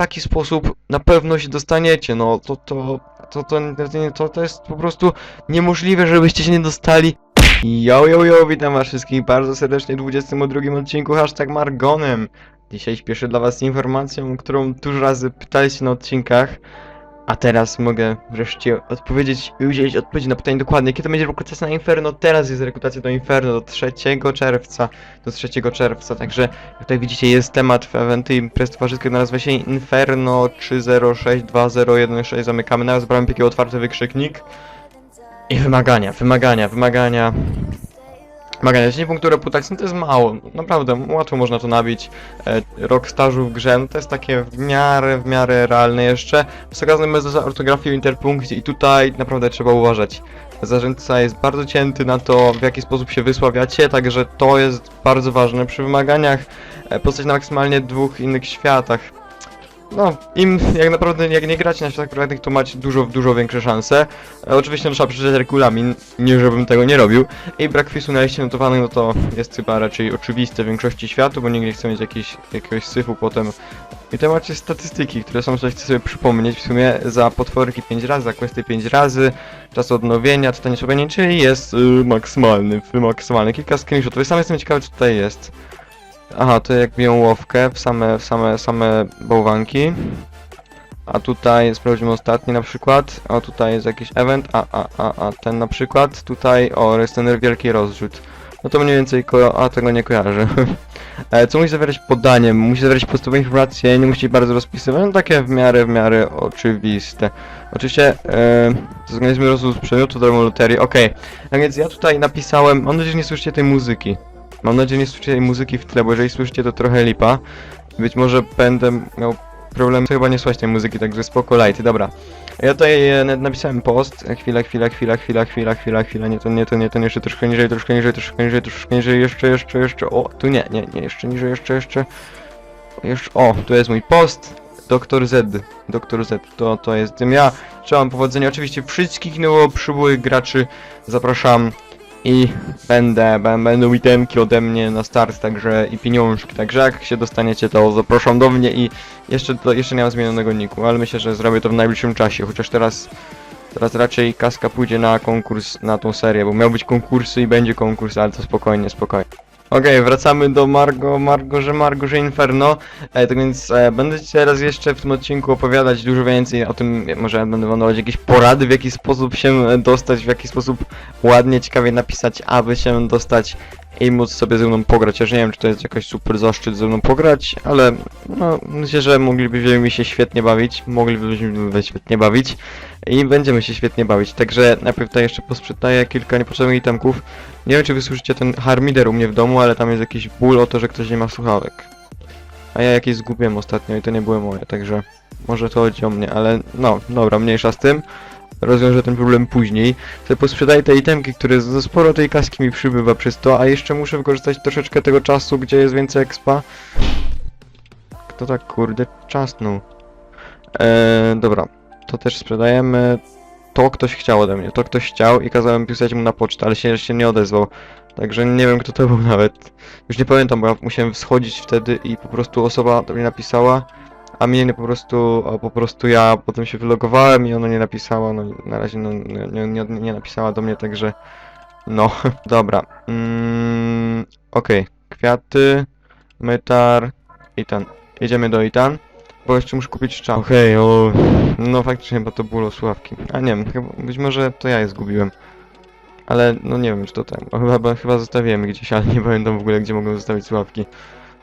taki sposób na pewno się dostaniecie, no to to to to, to, to, jest po prostu niemożliwe, żebyście się nie dostali. Yo, yo, yo, witam was wszystkich bardzo serdecznie w 22 odcinku hashtag Margonem. Dzisiaj śpieszę dla was informacją, którą dużo razy pytaliście na odcinkach, a teraz mogę wreszcie odpowiedzieć i udzielić odpowiedzi na pytanie dokładnie, kiedy będzie rekrutacja na Inferno. Teraz jest rekrutacja do Inferno do 3 czerwca, do 3 czerwca, także tutaj widzicie jest temat w eventy imprez towarzyskiej, nazywa się Inferno 3062016, zamykamy, nawet brałem taki otwarty wykrzyknik. I wymagania, wymagania, wymagania. Wymagania, 10 punktów reputacji, no to jest mało, naprawdę, łatwo można to nabić. E, rok stażu w grze, no to jest takie w miarę, w miarę realne jeszcze. Wskazany bez ortografii interpunkcji i tutaj naprawdę trzeba uważać. Zarządca jest bardzo cięty na to, w jaki sposób się wysławiacie, także to jest bardzo ważne. Przy wymaganiach e, postać na maksymalnie dwóch innych światach. No, im jak naprawdę jak nie gracie na światach prywatnych, to macie dużo, dużo większe szanse. E, oczywiście no, trzeba przeczytać regulamin, nie żebym tego nie robił. I brak wpisu na liście notowanych, no to jest chyba raczej oczywiste w większości światu, bo nie chce mieć jakiś, jakiegoś syfu potem. I to macie statystyki, które są, coś chcę sobie przypomnieć, w sumie za potworki 5 razy, za questy 5 razy, czas odnowienia, czytanie słabienie, czyli jest y, maksymalny, maksymalny. Kilka screenshotów, sam jestem ciekawy co tutaj jest. Aha, to jak biją łowkę w same, w same, same bałwanki. A tutaj sprawdzimy ostatni na przykład. O, tutaj jest jakiś event, a, a, a, a ten na przykład. Tutaj, o, jest ten wielki rozrzut. No to mniej więcej ko a tego nie kojarzę. e, co musi zawierać podanie? Musi zawierać podstawowe informacje, nie musi bardzo rozpisywać, no takie w miarę, w miarę oczywiste. Oczywiście, e, zorganizujemy rozwój przedmiotu do loterii, okej. Tak więc ja tutaj napisałem, mam nadzieję, że nie słyszycie tej muzyki. Mam nadzieję, nie słyszycie muzyki w tle, bo jeżeli słyszycie, to trochę lipa. Być może będę miał problem, chyba nie słuchać tej muzyki, także spoko, lighty, dobra. Ja tutaj e, na- napisałem post, chwila, chwila, chwila, chwila, chwila, chwila, chwila, nie to, nie to, nie to, jeszcze troszkę niżej, troszkę niżej, troszkę niżej, troszkę niżej, jeszcze, jeszcze, jeszcze, o, tu nie, nie, nie, jeszcze niżej, jeszcze, jeszcze, jeszcze, o, tu jest mój post, Doktor Z, Doktor Z, to, to jestem ja, trzymam powodzenia, oczywiście wszystkich nowo przybyłych graczy zapraszam i będę, bę- będą itemki ode mnie na start, także i pieniążki, także jak się dostaniecie to zapraszam do mnie i jeszcze, to, jeszcze nie mam zmienionego niku, ale myślę, że zrobię to w najbliższym czasie, chociaż teraz teraz raczej kaska pójdzie na konkurs, na tą serię, bo miał być konkursy i będzie konkurs, ale to spokojnie, spokojnie. Okej, wracamy do Margo, Margo, że Margo, że Inferno. E, tak więc e, będę ci teraz jeszcze w tym odcinku opowiadać dużo więcej o tym, może będę wam dawać jakieś porady, w jaki sposób się e, dostać, w jaki sposób ładnie, ciekawie napisać, aby się dostać i móc sobie ze mną pograć. Ja już nie wiem, czy to jest jakoś super zaszczyt ze mną pograć, ale no, myślę, że moglibyśmy się świetnie bawić, moglibyśmy świetnie bawić i będziemy się świetnie bawić. Także najpierw tutaj jeszcze posprzedaję kilka niepotrzebnych itemków. Nie wiem, czy wy słyszycie ten harmider u mnie w domu, ale tam jest jakiś ból o to, że ktoś nie ma słuchawek. A ja jakieś zgubiłem ostatnio i to nie były moje, także może to chodzi o mnie, ale no, dobra, mniejsza z tym. Rozwiążę ten problem później. Sobie posprzedaję te itemki, które za sporo tej kaski mi przybywa przez to, a jeszcze muszę wykorzystać troszeczkę tego czasu, gdzie jest więcej expa. Kto tak kurde czasnął? Eee, dobra, to też sprzedajemy. To ktoś chciał ode mnie, to ktoś chciał i kazałem pisać mu na pocztę, ale się jeszcze nie odezwał. Także nie wiem kto to był nawet. Już nie pamiętam, bo ja musiałem wschodzić wtedy i po prostu osoba do mnie napisała, a mnie nie po prostu, po prostu ja potem się wylogowałem i ona nie napisała, no na razie no, nie, nie, nie, nie napisała do mnie, także no, dobra. Mm, Okej, kwiaty, mytar, Itan. Jedziemy do Itan. Bo jeszcze muszę kupić szczał. Okej, o... No faktycznie chyba to było sławki. A nie wiem, chyba, być może to ja je zgubiłem. Ale no nie wiem, czy to tak. Chyba, chyba zostawiłem gdzieś, ale nie pamiętam w ogóle, gdzie mogłem zostawić sławki.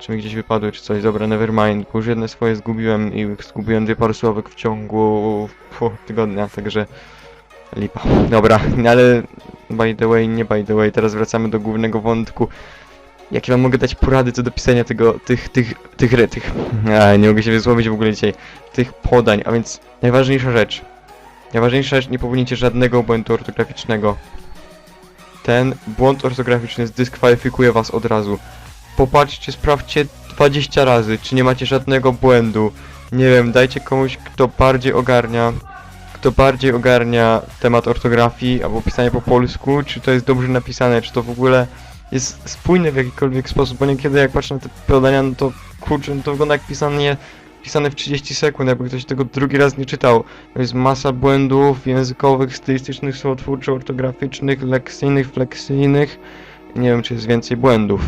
Czy mi gdzieś wypadły, czy coś. Dobra, nevermind, bo już jedne swoje zgubiłem i zgubiłem dwie pary sławek w ciągu pół tygodnia, także lipa. Dobra, ale by the way, nie by the way, teraz wracamy do głównego wątku. Jakie wam mogę dać porady co do pisania tego, tych, tych, tych, tych, tych a, nie mogę się wysłowić w ogóle dzisiaj, tych podań, a więc najważniejsza rzecz. Najważniejsza rzecz, nie popełnicie żadnego błędu ortograficznego. Ten błąd ortograficzny zdyskwalifikuje was od razu. Popatrzcie, sprawdźcie 20 razy, czy nie macie żadnego błędu. Nie wiem, dajcie komuś, kto bardziej ogarnia, kto bardziej ogarnia temat ortografii albo pisania po polsku, czy to jest dobrze napisane, czy to w ogóle jest spójne w jakikolwiek sposób, bo niekiedy jak patrzę na te podania, no to kurczę, no to wygląda jak pisanie pisane w 30 sekund, jakby ktoś tego drugi raz nie czytał. To jest masa błędów językowych, stylistycznych, słowotwórczych, ortograficznych, lekcyjnych, fleksyjnych. Nie wiem, czy jest więcej błędów,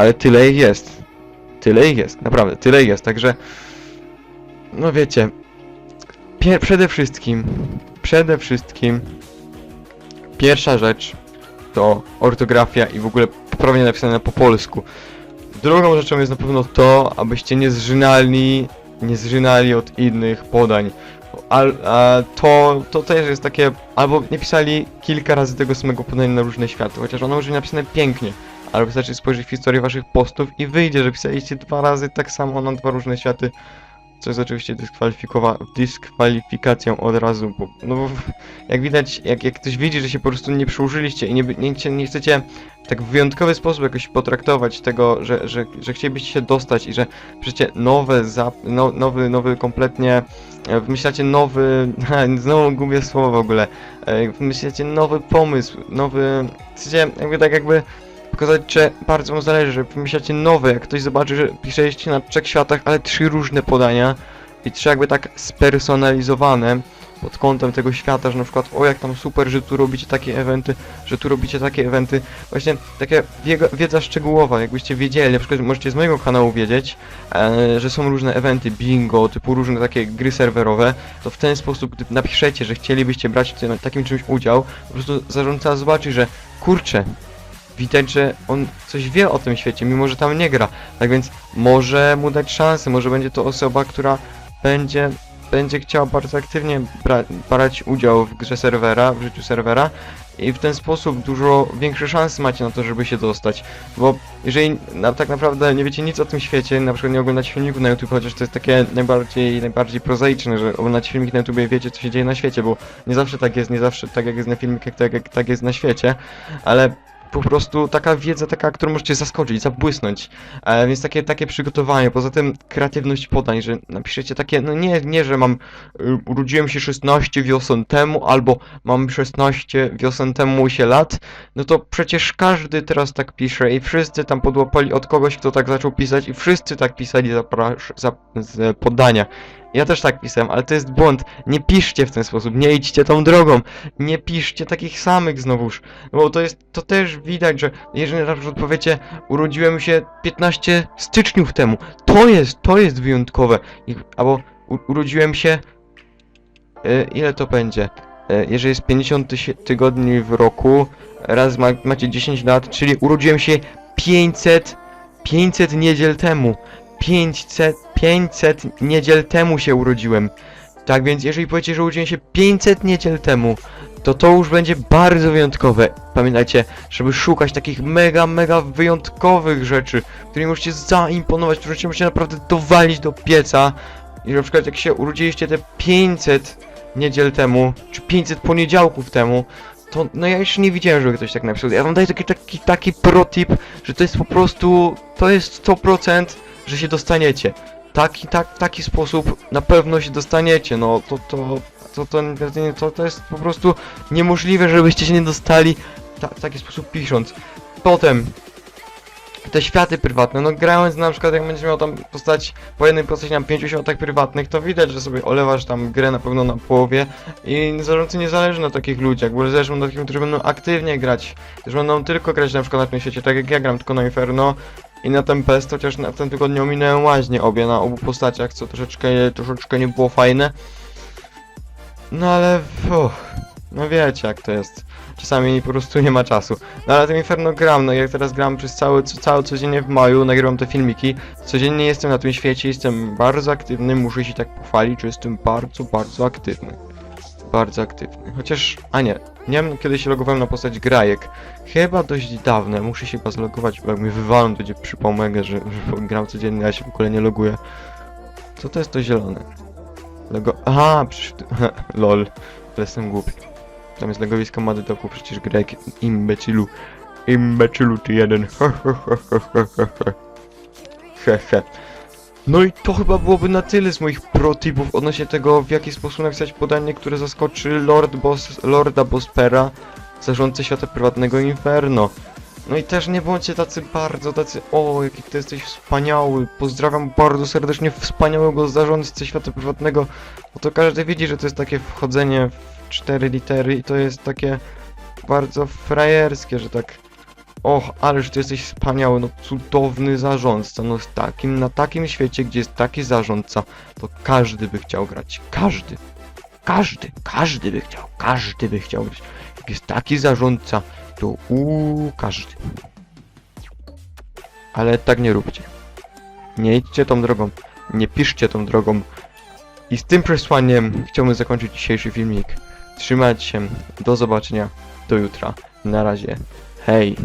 ale tyle ich jest. Tyle ich jest, naprawdę, tyle ich jest, także... No wiecie, przede wszystkim, przede wszystkim, pierwsza rzecz to ortografia i w ogóle poprawnie napisane po polsku. Drugą rzeczą jest na pewno to, abyście nie zżynali, nie zżynali od innych podań. Al, a to, to też jest takie, albo nie pisali kilka razy tego samego podania na różne światy, chociaż ono może być napisane pięknie, ale wystarczy spojrzeć w historię waszych postów i wyjdzie, że pisaliście dwa razy tak samo na dwa różne światy, co jest oczywiście dyskwalifikacją od razu, bo no, bo jak widać, jak, jak ktoś widzi, że się po prostu nie przyłożyliście i nie, nie, nie, chcecie tak w wyjątkowy sposób jakoś potraktować tego, że, że, że chcielibyście się dostać i że piszecie nowe, no, nowy, nowy kompletnie, e, wymyślacie nowy, znowu gubię słowo w ogóle, e, wymyślacie nowy pomysł, nowy, chcecie jakby tak jakby pokazać, że bardzo wam zależy, że wymyślacie nowe, jak ktoś zobaczy, że piszecie na trzech światach, ale trzy różne podania i trzy jakby tak spersonalizowane pod kątem tego świata, że na przykład o jak tam super, że tu robicie takie eventy, że tu robicie takie eventy, właśnie takie wiedza, szczegółowa, jakbyście wiedzieli, na przykład możecie z mojego kanału wiedzieć, e, że są różne eventy, bingo, typu różne takie gry serwerowe, to w ten sposób, gdy napiszecie, że chcielibyście brać w takim czymś udział, po prostu zarządca zobaczy, że kurczę, widać, że on coś wie o tym świecie, mimo że tam nie gra. Tak więc może mu dać szansę, może będzie to osoba, która będzie, będzie chciała bardzo aktywnie bra brać udział w grze serwera, w życiu serwera i w ten sposób dużo większe szanse macie na to, żeby się dostać. Bo jeżeli na, tak naprawdę nie wiecie nic o tym świecie, na przykład nie oglądacie filmików na YouTube, chociaż to jest takie najbardziej, najbardziej prozaiczne, że oglądacie filmiki na YouTube i wiecie, co się dzieje na świecie, bo nie zawsze tak jest, nie zawsze tak jak jest na filmikach, tak jak tak jest na świecie, ale po prostu taka wiedza, taka, którą możecie zaskoczyć, zabłysnąć. E, więc takie, takie przygotowanie. Poza tym kreatywność podań, że napiszecie takie, no nie, nie, że mam, y, urodziłem się 16 wiosen temu, albo mam 16 wiosen temu się lat, no to przecież każdy teraz tak pisze i wszyscy tam podłapali od kogoś, kto tak zaczął pisać i wszyscy tak pisali zaprasz, za, z podania. Ja też tak pisałem, ale to jest błąd. Nie piszcie w ten sposób, nie idźcie tą drogą. Nie piszcie takich samych znowuż. Bo to jest, to też widać, że jeżeli na przykład powiecie, urodziłem się 15 styczniów temu, to jest, to jest wyjątkowe. Albo u, urodziłem się, e, ile to będzie? E, jeżeli jest 50 tysi- tygodni w roku, raz ma, macie 10 lat, czyli urodziłem się 500, 500 niedziel temu. 500, 500 niedziel temu się urodziłem. Tak więc jeżeli powiecie, że urodziłem się 500 niedziel temu, to to już będzie bardzo wyjątkowe. Pamiętajcie, żeby szukać takich mega, mega wyjątkowych rzeczy, którymi możecie zaimponować, które możecie naprawdę dowalić do pieca. I na przykład jak się urodziliście te 500 niedziel temu, czy 500 poniedziałków temu, to no ja jeszcze nie widziałem, żeby ktoś tak napisał. Ja wam daję taki, taki, taki protip, że to jest po prostu, to jest 100%, że się dostaniecie. Taki, tak, taki sposób na pewno się dostaniecie, no to, to, to, to, to, to, jest po prostu niemożliwe, żebyście się nie dostali ta, w taki sposób pisząc. Potem, te światy prywatne, no grając na przykład jak będziesz miał tam postać, po jednej postaci na pięciu światach prywatnych, to widać, że sobie olewasz tam grę na pewno na połowie i zarządcy nie zależy na takich ludziach, bo zależy na takich, którzy będą aktywnie grać, którzy będą tylko grać na przykład na tym świecie, tak jak ja gram tylko na Inferno i na Tempest, chociaż na tym tygodniu ominąłem łaźnie obie na obu postaciach, co troszeczkę, troszeczkę nie było fajne. No ale, no wiecie jak to jest. Czasami po prostu nie ma czasu. No ale tym Inferno gram, no jak teraz gram przez cały, cały codziennie w maju, nagrywam te filmiki. Codziennie jestem na tym świecie, jestem bardzo aktywny, muszę się tak pochwalić, że jestem bardzo, bardzo aktywny. Bardzo aktywny. Chociaż, a nie, nie wiem kiedy się logowałem na postać Grajek. Chyba dość dawne, muszę się chyba zlogować, bo jak mi wywalą, to będzie przypomnę, że, że gram codziennie, a się w ogóle nie loguję. Co to jest to zielone? Logo... Aha, przecież... Lol. Ale jestem głupi. Tam jest legowisko Madytoku, przecież Greg, imbecylu. Imbecylu ty jeden. Hehe. No i to chyba byłoby na tyle z moich protipów odnośnie tego, w jaki sposób napisać podanie, które zaskoczy Lord Boss, Lorda Bospera, zarządcę świata prywatnego Inferno. No i też nie bądźcie tacy bardzo, tacy, o, jaki ty jesteś wspaniały, pozdrawiam bardzo serdecznie wspaniałego zarządcę świata prywatnego, bo to każdy widzi, że to jest takie wchodzenie w cztery litery i to jest takie bardzo frajerskie, że tak, och, ależ ty jesteś wspaniały, no cudowny zarządca, no takim, na takim świecie, gdzie jest taki zarządca, to każdy by chciał grać, każdy, każdy, każdy by chciał, każdy by chciał grać, jak jest taki zarządca, to uuu, każdy. Ale tak nie róbcie. Nie idźcie tą drogą. Nie piszcie tą drogą. I z tym przesłaniem chciałbym zakończyć dzisiejszy filmik. Trzymajcie się. Do zobaczenia. Do jutra. Na razie. Hej.